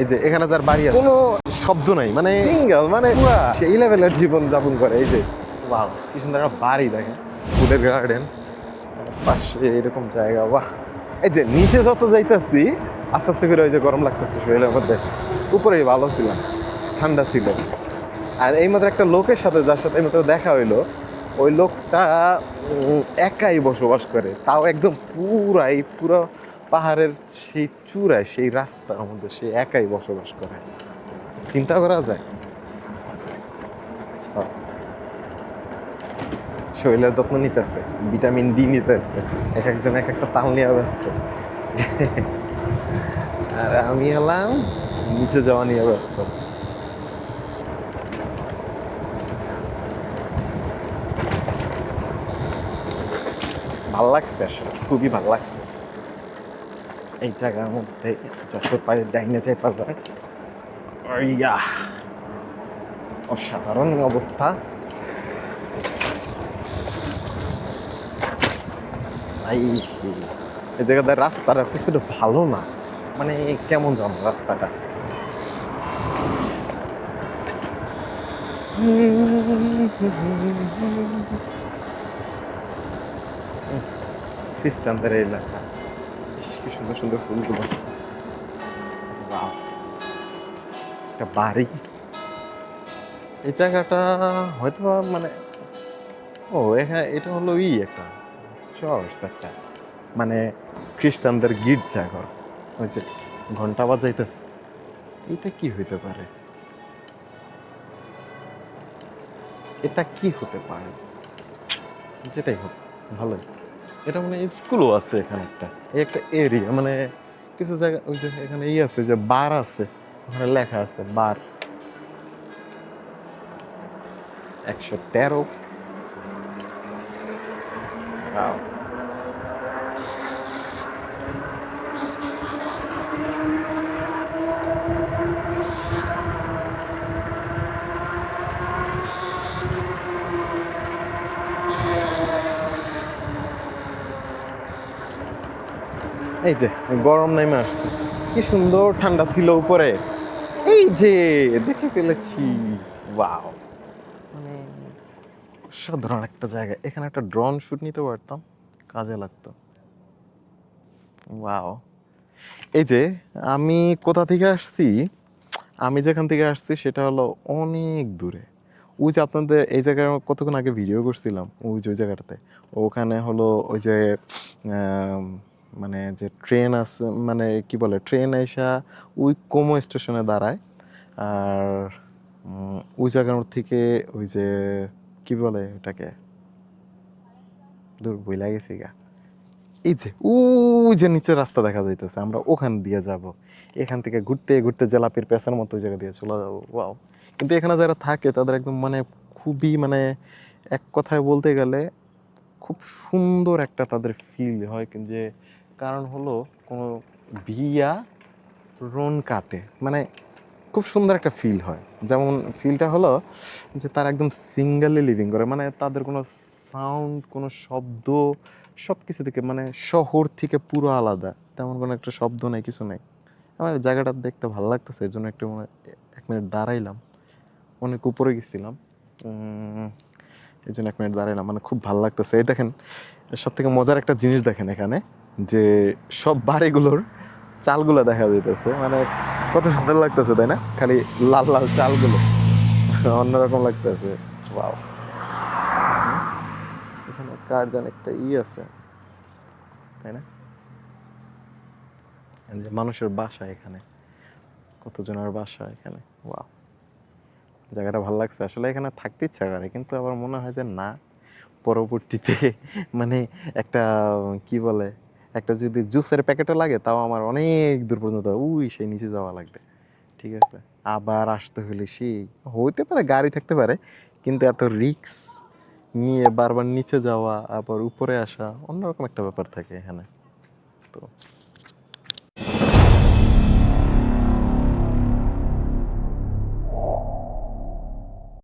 এই যে এখানে যার বাড়ি আছে কোনো শব্দ নাই মানে সিঙ্গেল মানে সেই লেভেলের জীবন যাপন করে এই যে। বাহ কি সুন্দর একটা বাড়ি দেখেন। ফুলের গার্ডেন পাশে এরকম জায়গা বাহ। এই যে নিচে যত যাইতেছি আস্তে আস্তে করে ওই যে গরম লাগতেছে শরীরের মধ্যে। উপরেই ভালো ছিলাম ঠান্ডা ছিল। আর এইমাত্র একটা লোকের সাথে যার সাথে এইমাত্র দেখা হইল ওই লোকটা একাই বসবাস করে। তাও একদম পুরাই পুরো পাহাড়ের সেই চূড়ায়, সেই রাস্তার মধ্যে সে একাই বসবাস করে। চিন্তা করা যায়? আচ্ছা। শরীরের যত্ন নিতেছে, ভিটামিন ডি নিতেছে, এক একজন এক একটা তাল নিয়ে ব্যস্ত। আর আমি হলাম নিচে যাওয়া নিয়ে ব্যস্ত। ভালো লাগছে আসলে, খুবই ভালো লাগছে। এই জায়গার মধ্যে যত পারে ডাইনে চাইপা যায় ইয়া, অসাধারণ অবস্থা। এই জায়গাতে রাস্তাটা কিছুটা ভালো না। মানে কেমন জানো রাস্তাটা। খ্রিস্টানদের এলাকা। কি সুন্দর সুন্দর ফুলগুলো। একটা বাড়ি। এই জায়গাটা হয়তো মানে ও, এখানে এটা হলো ই একটা একটা। মানে খ্রিস্টানদের গির্জাঘর ওই যে ঘণ্টা বাজাইতেছে। এটা কি হইতে পারে? এটা কি হতে পারে? যেটাই হোক, ভালোই। এটা মানে স্কুলও আছে এখানে একটা। এই একটা এরিয়া মানে কিছু জায়গা, ওই যে এখানে ই আছে যে বার আছে, ওখানে লেখা আছে বার একশো তেরো। এই যে, গরম নেমে আসছে। কি সুন্দর ঠান্ডা ছিল উপরে। এই যে, দেখে ফেলেছি। ওয়াও। মানে অসাধারণ একটা জায়গা। এখানে একটা ড্রোন শুট নিতে পারতাম, কাজে লাগতো। ওয়াও। এই যে, আমি কোথা থেকে আসছি? আমি যেখান থেকে আসছি সেটা হলো অনেক দূরে। ওই যে আপনাদের এই জায়গায় কতক্ষণ আগে ভিডিও করছিলাম? ওই যে, ওই জায়গাটাতে। ওখানে হলো ওই যে মানে যে ট্রেন আছে মানে কি বলে, ট্রেন আইসা ওই কোমো স্টেশনে দাঁড়ায়। আর ওই জায়গার থেকে ওই যে, কি বলে ওটাকে? দূর বইলা গেছি গা। এই যে, ওই যে নিচে রাস্তা দেখা যাইতেছে, আমরা ওখান দিয়ে যাব। এখান থেকে ঘুরতে ঘুরতে জেলাপির পেছার মতো ওই জায়গা দিয়ে চলে যাব। ওয়াও। কিন্তু এখানে যারা থাকে, তাদের একদম মানে খুবই মানে এক কথায় বলতে গেলে খুব সুন্দর একটা তাদের ফিল হয়, কিন্তু যে কারণ হলো কোনো বিয়া রনকাতে মানে খুব সুন্দর একটা ফিল হয়। যেমন ফিলটা হলো যে তারা একদম সিঙ্গেলি লিভিং করে। মানে তাদের কোনো সাউন্ড কোনো শব্দ সব কিছু থেকে মানে শহর থেকে পুরো আলাদা। তেমন কোনো একটা শব্দ নেই, কিছু নেই। আমার জায়গাটা দেখতে ভালো লাগতেছে এই জন্য একটু মানে এক মিনিট দাঁড়াইলাম। অনেক উপরে গেছিলাম। এই জন্য এক মিনিট দাঁড়াইলাম। মানে খুব ভালো লাগতেছে। এই দেখেন সব থেকে মজার একটা জিনিস দেখেন এখানে। যে সব বাড়িগুলোর চালগুলো দেখা যাইতেছে। মানে কত সুন্দর লাগতেছে, তাই না? খালি লাল লাল চালগুলো। অন্যরকম লাগতেছে। ওয়াও। এখানে কার যেন একটা ই আছে, তাই না? যে মানুষের বাসা এখানে। কতজনের বাসা এখানে? ওয়াও। জায়গাটা ভালো লাগছে। আসলে এখানে থাকতে ইচ্ছা করে, কিন্তু আবার মনে হয় যে না, পরবর্তীতে মানে একটা কি বলে একটা যদি জুসের প্যাকেটও লাগে, তাও আমার অনেক দূর পর্যন্ত, উই, সেই নিচে যাওয়া লাগবে। ঠিক আছে? আবার আসতে হলে সেই, হইতে পারে, গাড়ি থাকতে পারে, কিন্তু এত রিক্স নিয়ে বারবার নিচে যাওয়া, আবার উপরে আসা, অন্যরকম একটা ব্যাপার থাকে এখানে। তো